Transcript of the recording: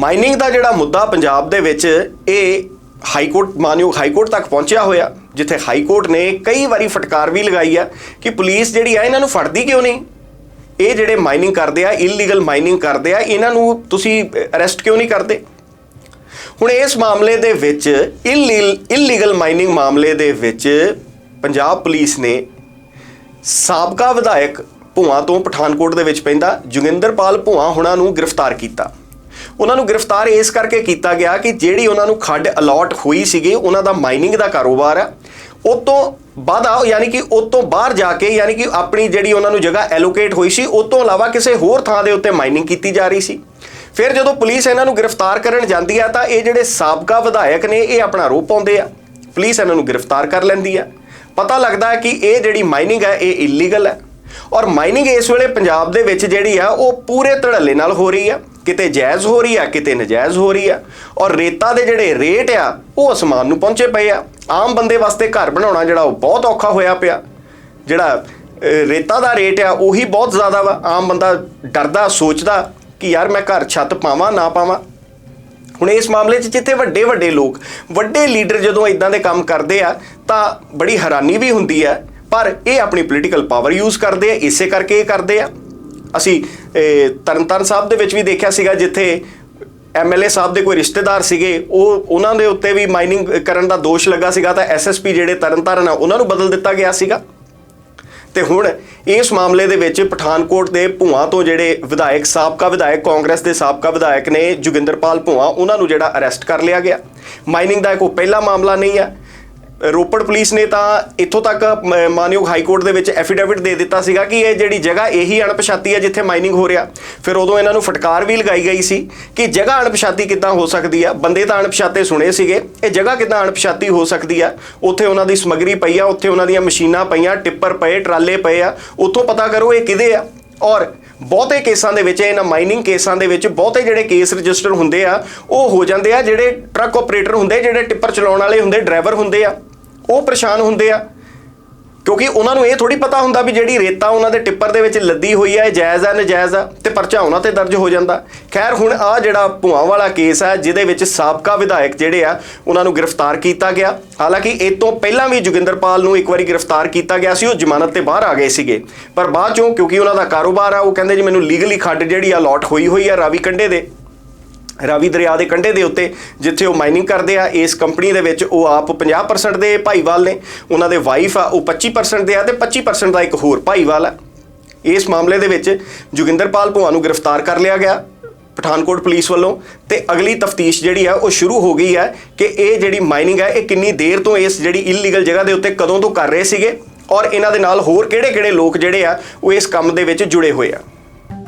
Mining ਦਾ ਜਿਹੜਾ ਮੁੱਦਾ ਪੰਜਾਬ ਦੇ ਵਿੱਚ ਇਹ ਹਾਈ ਕੋਰਟ, ਮਾਨਯੋਗ ਹਾਈ ਕੋਰਟ ਤੱਕ ਪਹੁੰਚਿਆ ਹੋਇਆ, ਜਿੱਥੇ ਹਾਈ ਕੋਰਟ ਨੇ ਕਈ ਵਾਰੀ ਫਟਕਾਰ ਵੀ ਲਗਾਈ ਆ ਕਿ ਪੁਲਿਸ ਜਿਹੜੀ ਆ, ਇਹਨਾਂ ਨੂੰ ਫੜਦੀ ਕਿਉਂ ਨਹੀਂ? ਇਹ ਜਿਹੜੇ ਮਾਈਨਿੰਗ ਕਰਦੇ ਆ ਇਲੀਗਲ ਮਾਈਨਿੰਗ ਕਰਦੇ ਆ, ਇਹਨਾਂ ਨੂੰ ਤੁਸੀਂ ਅਰੈਸਟ ਕਿਉਂ ਨਹੀਂ ਕਰਦੇ? ਹੁਣ ਇਸ ਮਾਮਲੇ ਦੇ ਵਿੱਚ ਇਲੀਗਲ ਮਾਈਨਿੰਗ ਮਾਮਲੇ ਦੇ ਵਿੱਚ ਪੰਜਾਬ ਪੁਲਿਸ ਨੇ ਸਾਬਕਾ ਵਿਧਾਇਕ ਭੂਆ ਤੋਂ ਪਠਾਨਕੋਟ ਦੇ ਵਿੱਚ ਪੈਂਦਾ, ਜੋਗਿੰਦਰਪਾਲ ਭੂਆ ਹੁਣਾਂ ਨੂੰ ਗ੍ਰਿਫਤਾਰ ਕੀਤਾ। ਉਹਨਾਂ ਨੂੰ ਗ੍ਰਿਫਤਾਰ ਇਸ ਕਰਕੇ ਕੀਤਾ ਗਿਆ ਕਿ ਜਿਹੜੀ ਉਹਨਾਂ ਨੂੰ ਖੱਡ ਅਲਾਟ ਹੋਈ ਸੀਗੀ, ਉਹਨਾਂ ਦਾ ਮਾਈਨਿੰਗ ਦਾ ਕਾਰੋਬਾਰ ਆ। ਉਹ ਤੋਂ ਬਾਅਦ ਯਾਨੀ ਕਿ ਉਹ ਤੋਂ ਬਾਹਰ ਜਾ ਕੇ, ਯਾਨੀ ਕਿ ਆਪਣੀ ਜਿਹੜੀ ਉਹਨਾਂ ਨੂੰ ਜਗ੍ਹਾ ਐਲੋਕੇਟ ਹੋਈ ਸੀ ਉਹ ਤੋਂ ਇਲਾਵਾ ਕਿਸੇ ਹੋਰ ਥਾਂ ਦੇ ਉੱਤੇ ਮਾਈਨਿੰਗ ਕੀਤੀ ਜਾ ਰਹੀ ਸੀ। ਫਿਰ ਜਦੋਂ ਪੁਲਿਸ ਇਹਨਾਂ ਨੂੰ ਗ੍ਰਿਫਤਾਰ ਕਰਨ ਜਾਂਦੀ ਆ, ਤਾਂ ਇਹ ਜਿਹੜੇ ਸਾਬਕਾ ਵਿਧਾਇਕ ਨੇ, ਇਹ ਆਪਣਾ ਰੂਪ ਪਾਉਂਦੇ ਆ। ਪੁਲਿਸ ਇਹਨਾਂ ਨੂੰ ਗ੍ਰਿਫਤਾਰ ਕਰ ਲੈਂਦੀ ਆ। ਪਤਾ ਲੱਗਦਾ ਕਿ ਇਹ ਜਿਹੜੀ ਮਾਈਨਿੰਗ ਹੈ ਇਹ ਇਲੀਗਲ ਹੈ ਔਰ ਮਾਈਨਿੰਗ ਇਸ ਵੇਲੇ ਪੰਜਾਬ ਦੇ ਵਿੱਚ ਜਿਹੜੀ ਆ, ਉਹ ਪੂਰੇ ਧੜੱਲੇ ਨਾਲ ਹੋ ਰਹੀ ਆ। ਕਿਤੇ ਜਾਇਜ਼ ਹੋ ਰਹੀ ਆ, ਕਿਤੇ ਨਜਾਇਜ਼ ਹੋ ਰਹੀ ਆ। ਔਰ ਰੇਤਾ ਦੇ ਜਿਹੜੇ ਰੇਟ ਆ, ਉਹ ਅਸਮਾਨ ਨੂੰ ਪਹੁੰਚੇ ਪਏ ਆ। ਆਮ ਬੰਦੇ ਵਾਸਤੇ ਘਰ ਬਣਾਉਣਾ ਜਿਹੜਾ ਉਹ ਬਹੁਤ ਔਖਾ ਹੋਇਆ ਪਿਆ। ਜਿਹੜਾ ਰੇਤਾ ਦਾ ਰੇਟ ਆ, ਉਹੀ ਬਹੁਤ ਜ਼ਿਆਦਾ ਵਾ। ਆਮ ਬੰਦਾ ਡਰਦਾ, ਸੋਚਦਾ ਕਿ ਯਾਰ ਮੈਂ ਘਰ ਛੱਤ ਪਾਵਾਂ, ਨਾ ਪਾਵਾਂ। ਹੁਣ ਇਸ ਮਾਮਲੇ 'ਚ ਜਿੱਥੇ ਵੱਡੇ ਵੱਡੇ ਲੋਕ, ਵੱਡੇ ਲੀਡਰ ਜਦੋਂ ਇਦਾਂ ਦੇ ਕੰਮ ਕਰਦੇ ਆ, ਤਾਂ ਬੜੀ ਹੈਰਾਨੀ ਵੀ ਹੁੰਦੀ ਹੈ ਪਰ ਇਹ ਆਪਣੀ ਪੋਲੀਟੀਕਲ ਪਾਵਰ ਯੂਜ਼ ਕਰਦੇ ਆ, ਇਸੇ ਕਰਕੇ ਇਹ ਕਰਦੇ ਆ। ਅਸੀਂ ਇਹ, ਤਰਨਤਾਰਨ ਸਾਹਿਬ ਦੇ ਵਿੱਚ ਵੀ ਦੇਖਿਆ ਸੀਗਾ ਜਿੱਥੇ ਐਮਐਲਏ ਸਾਹਿਬ ਦੇ ਕੋਈ ਰਿਸ਼ਤੇਦਾਰ ਸੀਗੇ ਉਹ ਉਹਨਾਂ ਦੇ ਉੱਤੇ ਵੀ ਮਾਈਨਿੰਗ ਕਰਨ ਦਾ ਦੋਸ਼ ਲੱਗਾ ਸੀਗਾ ਤਾਂ ਐਸਐਸਪੀ ਜਿਹੜੇ ਤਰਨਤਾਰਨ ਆ ਉਹਨਾਂ ਨੂੰ ਬਦਲ ਦਿੱਤਾ ਗਿਆ ਸੀਗਾ। ਤੇ ਹੁਣ ਇਸ ਮਾਮਲੇ ਦੇ ਵਿੱਚ ਪਠਾਨਕੋਟ ਦੇ ਭੂਆ ਤੋਂ ਜਿਹੜੇ ਵਿਧਾਇਕ ਸਾਬਕਾ ਵਿਧਾਇਕ ਕਾਂਗਰਸ ਦੇ ਸਾਬਕਾ ਵਿਧਾਇਕ ਨੇ ਜੋਗਿੰਦਰਪਾਲ ਭੂਆ ਉਹਨਾਂ ਨੂੰ ਜਿਹੜਾ ਅਰੈਸਟ ਕਰ ਲਿਆ ਗਿਆ। ਮਾਈਨਿੰਗ ਦਾ ਕੋਈ ਪਹਿਲਾ ਮਾਮਲਾ ਨਹੀਂ ਹੈ ਰੋਪੜ ਪੁਲਿਸ ਨੇ ਤਾਂ ਇੱਥੋਂ ਤੱਕ, ਮ- ਮਾਨਯੋਗ ਹਾਈ ਕੋਰਟ ਦੇ ਵਿੱਚ ਐਫੀਡੇਵਿਟ ਦੇ ਦਿੱਤਾ ਸੀਗਾ ਕਿ ਇਹ ਜਿਹੜੀ ਜਗ੍ਹਾ ਇਹੀ ਅਣਪਛਾਤੀ ਹੈ ਜਿੱਥੇ ਮਾਈਨਿੰਗ ਹੋ ਰਿਹਾ। ਫਿਰ ਉਦੋਂ ਇਹਨਾਂ ਨੂੰ ਫਟਕਾਰ ਵੀ ਲਗਾਈ ਗਈ ਸੀ ਕਿ ਜਗ੍ਹਾ ਅਣਪਛਾਤੀ ਕਿੱਦਾਂ ਹੋ ਸਕਦੀ ਆ। ਬੰਦੇ ਤਾਂ ਅਣਪਛਾਤੇ ਸੁਣੇ ਸੀਗੇ, ਇਹ ਜਗ੍ਹਾ ਕਿੱਦਾਂ ਅਣਪਛਾਤੀ ਹੋ ਸਕਦੀ ਆ? ਉੱਥੇ ਉਹਨਾਂ ਦੀ ਸਮੱਗਰੀ ਪਈ ਆ, ਉੱਥੇ ਉਹਨਾਂ ਦੀਆਂ ਮਸ਼ੀਨਾਂ ਪਈਆਂ, ਟਿੱਪਰ ਪਏ, ਟਰਾਲੇ ਪਏ ਆ। ਉੱਥੋਂ ਪਤਾ ਕਰੋ ਇਹ ਕਿਹਦੇ ਆ? ਔਰ ਬਹੁਤੇ ਕੇਸਾਂ ਦੇ ਵਿੱਚ, ਇਹਨਾਂ ਮਾਈਨਿੰਗ ਕੇਸਾਂ ਦੇ ਵਿੱਚ ਬਹੁਤੇ ਜਿਹੜੇ ਕੇਸ ਰਜਿਸਟਰ ਹੁੰਦੇ ਆ, ਉਹ ਹੋ ਜਾਂਦੇ ਆ ਜਿਹੜੇ ਟਰੱਕ ਆਪਰੇਟਰ ਹੁੰਦੇ, ਜਿਹੜੇ ਟਿੱਪਰ ਚਲਾਉਣ ਵਾਲੇ ਹੁੰਦੇ, ਡਰਾਈਵਰ ਹੁੰਦੇ ਆ। ਉਹ ਪਰੇਸ਼ਾਨ ਹੁੰਦੇ ਆ। ਕਿਉਂਕਿ ਉਹਨਾਂ ਨੂੰ ਇਹ ਥੋੜੀ ਪਤਾ ਹੁੰਦਾ ਵੀ ਜਿਹੜੀ ਰੇਤਾ ਉਹਨਾਂ ਦੇ ਟਿੱਪਰ ਦੇ ਵਿੱਚ ਲੱਦੀ ਹੋਈ ਹੈ ਜਾਇਜ਼ ਆ, ਨਜਾਇਜ਼ ਆ ਤੇ ਪਰਚਾ ਉਹਨਾਂ ਤੇ ਦਰਜ ਹੋ ਜਾਂਦਾ। ਖੈਰ, ਹੁਣ ਆ ਜਿਹੜਾ ਭੂਆ ਵਾਲਾ ਕੇਸ ਹੈ ਜਿਹਦੇ ਵਿੱਚ ਸਾਬਕਾ ਵਿਧਾਇਕ ਜਿਹੜੇ ਆ, ਉਹਨਾਂ ਨੂੰ ਗ੍ਰਿਫਤਾਰ ਕੀਤਾ ਗਿਆ। ਹਾਲਾਂਕਿ ਇਹ ਤੋਂ ਪਹਿਲਾਂ ਵੀ ਜੋਗਿੰਦਰਪਾਲ ਨੂੰ ਇੱਕ ਵਾਰੀ ਗ੍ਰਿਫਤਾਰ ਕੀਤਾ ਗਿਆ ਸੀ, ਉਹ ਜ਼ਮਾਨਤ ਤੇ ਬਾਹਰ ਆ ਗਏ ਸੀਗੇ। ਪਰ ਬਾਅਦ ਚੋਂ ਕਿਉਂਕਿ ਉਹਨਾਂ ਦਾ ਕਾਰੋਬਾਰ ਆ, ਉਹ ਕਹਿੰਦੇ ਜੀ ਮੈਨੂੰ ਲੀਗਲੀ ਖੱਡ ਜਿਹੜੀ ਆ ਅਲਾਟ ਹੋਈ ਹੋਈ ਆ ਰਾਵੀ ਕੰਢੇ ਦੇ। ਰਾਵੀ ਦਰਿਆ ਦੇ ਕੰਢੇ ਦੇ ਉੱਤੇ, ਜਿੱਥੇ ਉਹ ਮਾਈਨਿੰਗ ਕਰਦੇ ਆ, ਇਸ ਕੰਪਨੀ ਦੇ ਵਿੱਚ ਉਹ ਆਪ 50% ਦੇ ਭਾਈਵਾਲ ਨੇ। ਉਹਨਾਂ ਦੇ ਵਾਈਫ ਆ, ਉਹ 25% ਦੇ ਆ ਤੇ 25% ਦਾ ਇੱਕ ਹੋਰ ਭਾਈਵਾਲ ਆ। ਇਸ ਮਾਮਲੇ ਦੇ ਵਿੱਚ ਜੋਗਿੰਦਰਪਾਲ ਭੂਆ ਨੂੰ ਗ੍ਰਿਫਤਾਰ ਕਰ ਲਿਆ ਗਿਆ ਪਠਾਨਕੋਟ ਪੁਲਿਸ ਵੱਲੋਂ ਤੇ ਅਗਲੀ ਤਫਤੀਸ਼ ਜਿਹੜੀ ਆ, ਉਹ ਸ਼ੁਰੂ ਹੋ ਗਈ ਹੈ ਕਿ ਇਹ ਜਿਹੜੀ ਮਾਈਨਿੰਗ ਹੈ ਇਹ ਕਿੰਨੀ ਦੇਰ ਤੋਂ ਇਸ ਜਿਹੜੀ ਇਲੀਗਲ ਜਗ੍ਹਾ ਦੇ ਉੱਤੇ ਕਦੋਂ ਤੋਂ ਕਰ ਰਹੇ ਸੀਗੇ ਔਰ ਇਹਨਾਂ ਦੇ ਨਾਲ ਹੋਰ ਕਿਹੜੇ-ਕਿਹੜੇ ਲੋਕ ਜਿਹੜੇ ਆ, ਉਹ ਇਸ ਕੰਮ ਦੇ ਵਿੱਚ ਜੁੜੇ ਹੋਏ ਆ।